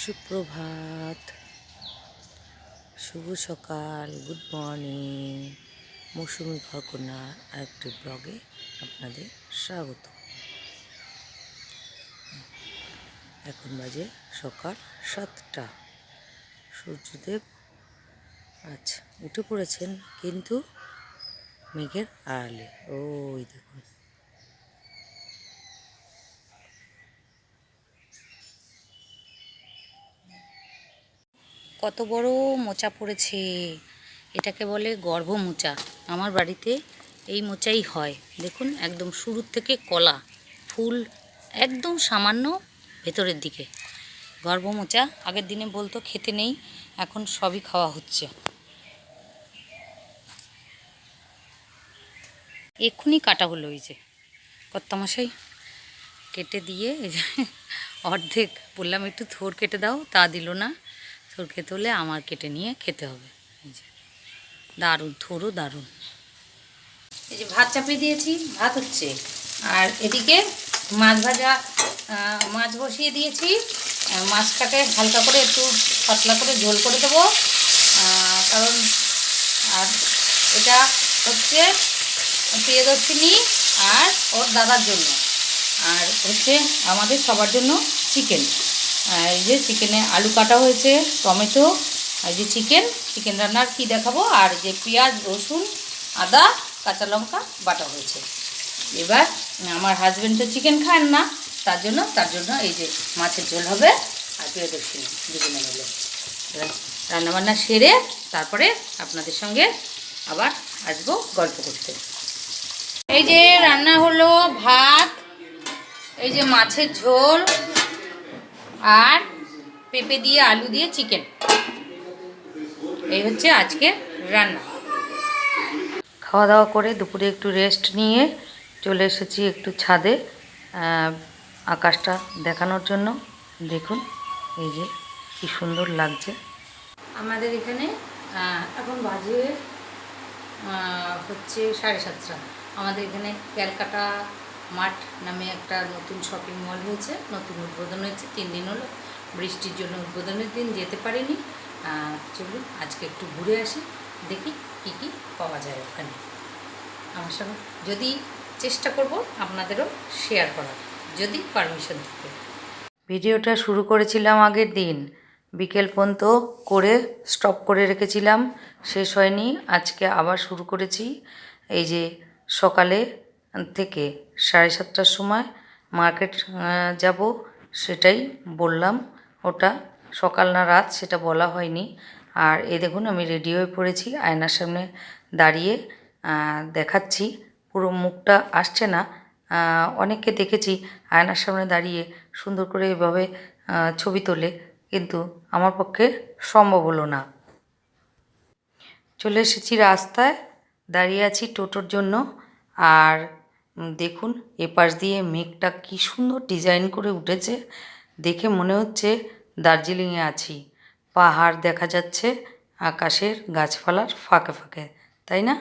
সুপ্রভাত। শুভ সকাল, good morning. মৌসুমি ঘরকন্যা আরেকটি ব্লগে আপনাদের স্বাগত। এখন বাজে সকাল সাতটা। সূর্যদেব আচ্ছা উঠে পড়েছেন কিন্তু মেঘের আড়ালে। ওই দেখুন। কত বড় মোচা পড়েছে। এটাকে বলে গর্ভ মোচা আমার বাড়িতে এই মোচাই হয়। দেখুন, একদম শুরুর থেকে কলা, ফুল, একদম সামান্য ভেতরের দিকে। গর্ভ মোচা আগের দিনে বলতো খেতে নেই, এখন সবই খাওয়া হচ্ছে। এক্ষুনি কাটা হলো এই যে। কর্তামশাই, কেটে দিয়ে, অর্ধেক বললাম, একটু থোর কেটে দাও, তা দিল না। থোর খেতে হলে আমার কেটে নিয়ে খেতে হবে। এই যে। দারুণ থোরও দারুণ। এই যে ভাত চাপিয়ে দিয়েছি, ভাত হচ্ছে। আর এদিকে মাছ ভাজা মাছ বসিয়ে দিয়েছি। মাছটাকে হালকা করে একটু পাতলা করে ঝোল করে দেবো। কারণ আর এটা হচ্ছে প্রিয়দর্শিনী আর ওর দাদার জন্য। আর হচ্ছে আমাদের সবার জন্য চিকেন। এই যে চিকেনে আলু কাটা হয়েছে, টমেটো, আর যে চিকেন চিকেন রান্নার কি দেখাবো? আর যে পেঁয়াজ, রসুন, আদা, কাঁচা লঙ্কা বাটা হয়েছে। এবার আমার হাজব্যান্ড তো চিকেন খান না, তার জন্য তার জন্য এই যে মাছের ঝোল হবে, আর প্রিয়দর্শিনী দুজনে মিলে। রান্নাবান্না সেরে তারপরে আপনাদের সঙ্গে আবার আসব গল্প করতে। এই যে রান্না হলো ভাত, এই যে মাছের ঝোল আর পেঁপে দিয়ে, আলু দিয়ে চিকেন এই হচ্ছে আজকে রান্না। খাওয়া দাওয়া করে দুপুরে একটু রেস্ট নিয়ে চলে এসেছি একটু ছাদে আকাশটা দেখানোর জন্য। দেখুন, এই যে কি সুন্দর লাগছে। আমাদের এখানে এখন বাজে হচ্ছে সাড়ে সাতটা। আমাদের এখানে ক্যালকাটা মাঠ নামে একটা নতুন শপিং মল হয়েছে, নতুন উদ্বোধন হয়েছে, তিন দিন হলো। বৃষ্টির জন্য উদ্বোধনের দিন, যেতে পারিনি। চলুন, আজকে একটু ঘুরে আসি, দেখি কি কি পাওয়া যায় ওখানে। আমার সঙ্গে, যদি চেষ্টা করব, আপনাদেরও শেয়ার করার। যদি পারমিশন থাকে। ভিডিওটা শুরু করেছিলাম আগের দিন। বিকেল পর্যন্ত করে স্টপ করে রেখেছিলাম। শেষ হয়নি, আজকে আবার শুরু করেছি। এই যে সকালে থেকে সাড়ে সাতটার সময় মার্কেট যাব। সেটাই বললাম। ওটা সকাল না রাত সেটা বলা হয়নি। আর এ দেখুন, আমি রেডি হয়ে পড়েছি। আয়নার সামনে দাঁড়িয়ে দেখাচ্ছি। পুরো মুখটা আসছে না। অনেককে দেখেছি আয়নার সামনে দাঁড়িয়ে সুন্দর করে এভাবে ছবি তোলে। কিন্তু আমার পক্ষে সম্ভব হলো না। চলে এসেছি রাস্তায়। দাঁড়িয়ে আছি টোটোর জন্য। আর দেখুন, এপাশ দিয়ে মেঘটা কি সুন্দর ডিজাইন করে উঠেছে। দেখে মনে হচ্ছে দার্জিলিংয়ে আছি। পাহাড় দেখা যাচ্ছে, আকাশের গাছপালার ফাঁকে ফাঁকে, তাই না?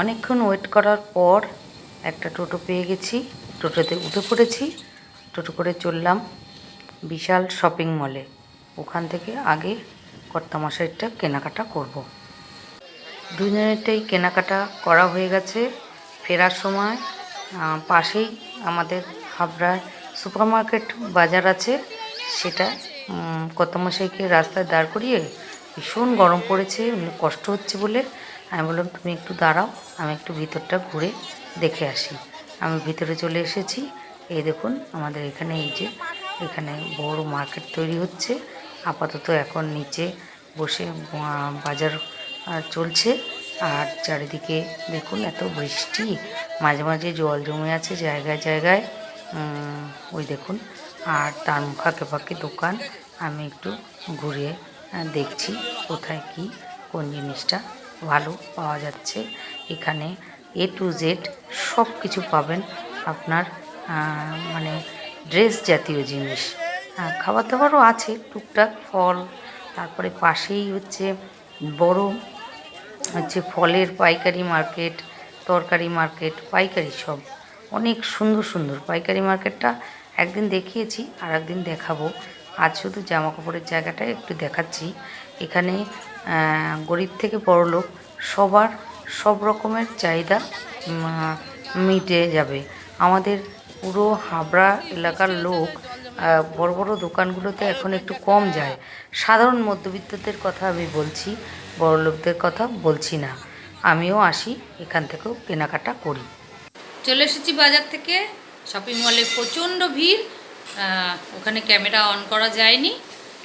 অনেকক্ষণ ওয়েট করার পর একটা টোটো পেয়ে গেছি। টোটোতে উঠে পড়েছি। টোটো করে চললাম বিশাল শপিং মলে ওখান থেকে আগে কর্তামশাইটা কেনাকাটা করব। দুজনেরটাই কেনাকাটা করা হয়ে গেছে। ফেরার সময় পাশেই আমাদের হাবড়ায় সুপার মার্কেট বাজার আছে। সেটা উম, কর্তামশাইকে রাস্তায় দাঁড় করিয়ে ভীষণ গরম পড়েছে কষ্ট হচ্ছে বলে। আমি বললাম তুমি একটু দাঁড়াও আমি একটু ভিতরটা ঘুরে দেখে আসি। আমি ভিতরে চলে এসেছি। এই দেখুন আমাদের এখানে এই যে এখানে বড় মার্কেট তৈরি হচ্ছে। আপাতত এখন নিচে বসে বাজার চলছে। আর চারিদিকে দেখুন এত বৃষ্টি, মাঝে মাঝে জল জমে আছে জায়গায় জায়গায়। ওই দেখুন, আর তার ফাঁকে ফাঁকে দোকান, আমি একটু ঘুরে দেখছি কোথায় কি, কোন জিনিসটা ভালো পাওয়া যাচ্ছে। এখানে এ টু জেড সব কিছু পাবেন আপনার মানে ড্রেস জাতীয় জিনিস। খাবার দাবারও আছে, টুকটাক ফল, তারপরে পাশেই হচ্ছে বড় হচ্ছে ফলের পাইকারি মার্কেট, তরকারি মার্কেট, পাইকারি সব, অনেক সুন্দর সুন্দর পাইকারি মার্কেটটা একদিন দেখিয়েছি আর একদিন দেখাবো। আজ শুধু জামা কাপড়ের জায়গাটা একটু দেখাচ্ছি। এখানে গরিব থেকে বড় লোক সবার সব রকমের চাহিদা মিটে যাবে। আমাদের পুরো হাবড়া এলাকার লোক বড় বড় দোকানগুলোতে এখন একটু কম যায়। সাধারণ মধ্যবিত্তদের কথা আমি বলছি, বড় লোকদের কথা বলছি না। আমিও আসি, এখান থেকেও কেনাকাটা করি। চলে এসেছি বাজার থেকে। শপিং মলে প্রচণ্ড ভিড়। ওখানে ক্যামেরা অন করা যায়নি।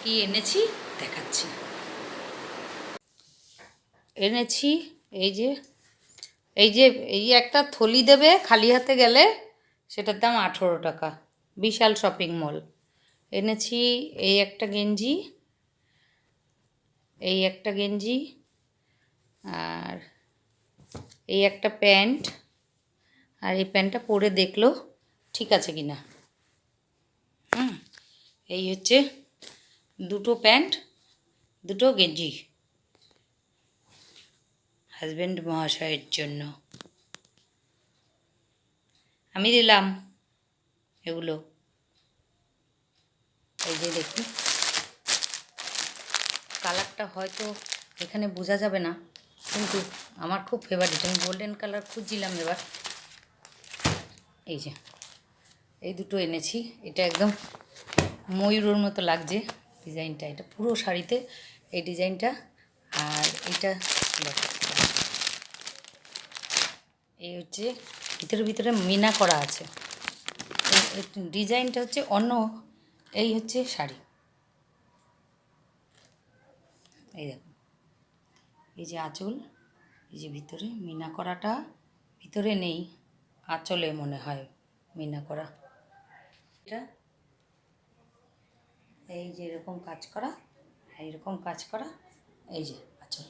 কি এনেছি? দেখাচ্ছি। এনেছি, এই যে এই যে, এই একটা থলি দেবে খালি হাতে গেলে, সেটার দাম আঠেরো টাকা। বিশাল শপিং মল। এনেছি এই একটা গেঞ্জি, এই একটা গেঞ্জি, আর এই একটা প্যান্ট, আর এই প্যান্টটা পরে দেখল ঠিক আছে কি না হুম, এই হচ্ছে দুটো প্যান্ট, দুটো গেঞ্জি। হাজব্যান্ড মহাশয়ের জন্য। আমি দিলাম। এগুলো। এই যে দেখি কালারটা হয়তো এখানে বোঝা যাবে না, কিন্তু আমার খুব ফেভারিট আমি গোল্ডেন কালার খুঁজছিলাম এবার। এই যে, এই দুটো এনেছি। এটা একদম ময়ূরের মতো লাগছে ডিজাইনটা। এটা পুরো শাড়িতে এই ডিজাইনটা। আর এটা এই হচ্ছে ভিতরে ভিতরে মিনা করা আছে। ডিজাইনটা হচ্ছে অন্য, এই হচ্ছে শাড়ি। এই দেখো এই যে আঁচল, এই যে ভিতরে মিনা করাটা, ভিতরে নেই, আঁচলে মনে হয় মিনা করা। এটা, এই যে এরকম কাজ করা, এইরকম কাজ করা, এই যে আঁচল।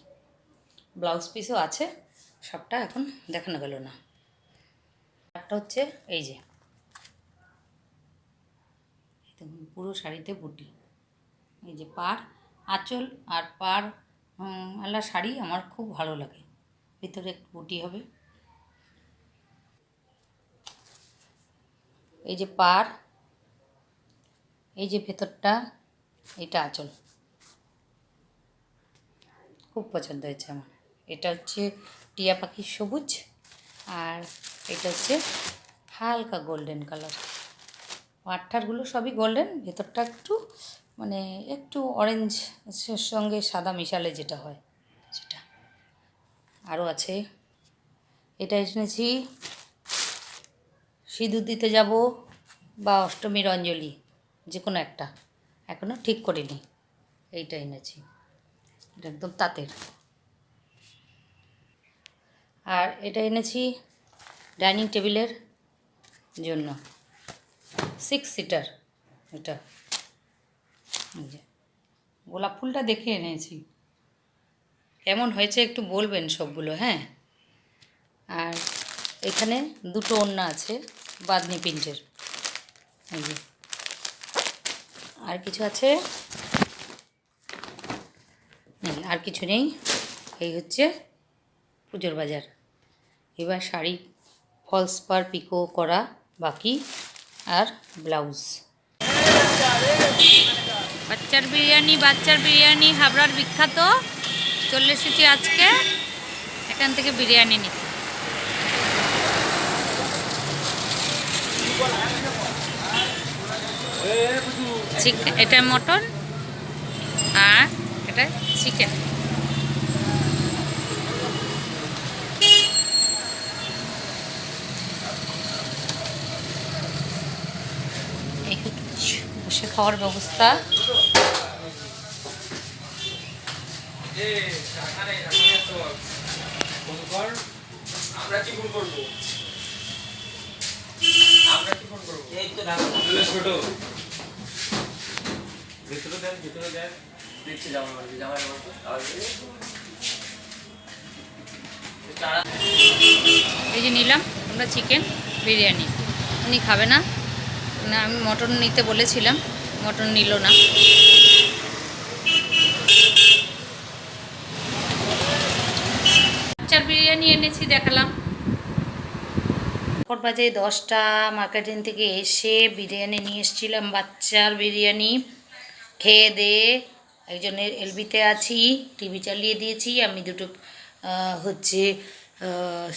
ব্লাউজ পিসও আছে, সবটা এখন দেখানো গেল না। একটা হচ্ছে এই যে এই পুরো শাড়িতে বুটি। এই যে পার আঁচল আর পার আলা শাড়ি আমার খুব ভালো লাগে। ভিতরে একটু বুটি হবে। এই যে পার, এই যে ভেতরটা, এটা আঁচল। খুব পছন্দ হয়েছে আমার। এটা হচ্ছে টিয়া পাখির সবুজ আর এটা হচ্ছে হালকা গোল্ডেন কালার। পাটটারগুলো সবই গোল্ডেন ভেতরটা একটু মানে একটু অরেঞ্জ সঙ্গে সাদা মিশালে যেটা হয়, সেটা। আরও আছে। এটা এনেছি। সিঁদুর দিতে যাব বা অষ্টমীর অঞ্জলি যে কোনো একটা। এখনও ঠিক করিনি। এইটা এনেছি। এটা একদম তাঁতের। আর এটা এনেছি ডাইনিং টেবিলের জন্য। সিক্স সিটার এটা। গোলাপ ফুলটা দেখে এনেছি। কেমন হয়েছে একটু বলবেন সবগুলো হ্যাঁ? আর এখানে দুটো ওড়না আছে বাদনি প্রিন্টের। এই আর কিছু আছে? আর কিছু নেই। এই হচ্ছে পুজোর বাজার। এবার শাড়ি ফলস পার পিকো করা বাকি। আর ব্লাউজ। বাচ্চার বিরিয়ানি বাচ্চার বিরিয়ানি হাবড়ার বিখ্যাত। চলে এসেছি আজকে। এখান থেকে বিরিয়ানি নিতে। চিকেন এটা মটন আর এটা চিকেন এই হচ্ছে বসে খাওয়ার ব্যবস্থা। এই যে নিলাম আমরা চিকেন বিরিয়ানি। উনি খাবে না। আমি মটন নিতে বলেছিলাম। মটন নিল না। বাচ্চার বিরিয়ানি এনেছি, দেখালাম। কট বাজে দশটা মার্কেটিং থেকে এসে বিরিয়ানি নিয়ে এসেছিলাম, বাচ্চার বিরিয়ানি। খেয়ে দিয়ে একজনের এলবিতে আছি, টিভি চালিয়ে দিয়েছি, আমি দুটো হচ্ছে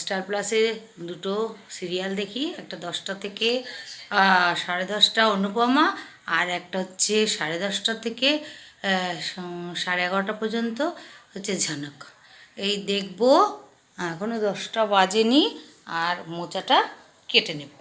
স্টার প্লাসে দুটো সিরিয়াল দেখি, একটা দশটা থেকে সাড়ে দশটা, অনুপমা আর একটা হচ্ছে সাড়ে দশটা থেকে সাড়ে এগারোটা পর্যন্ত হচ্ছে ঝানক। এই দেখব এখনও দশটা বাজেনি, আর মোচাটা কেটে নেব।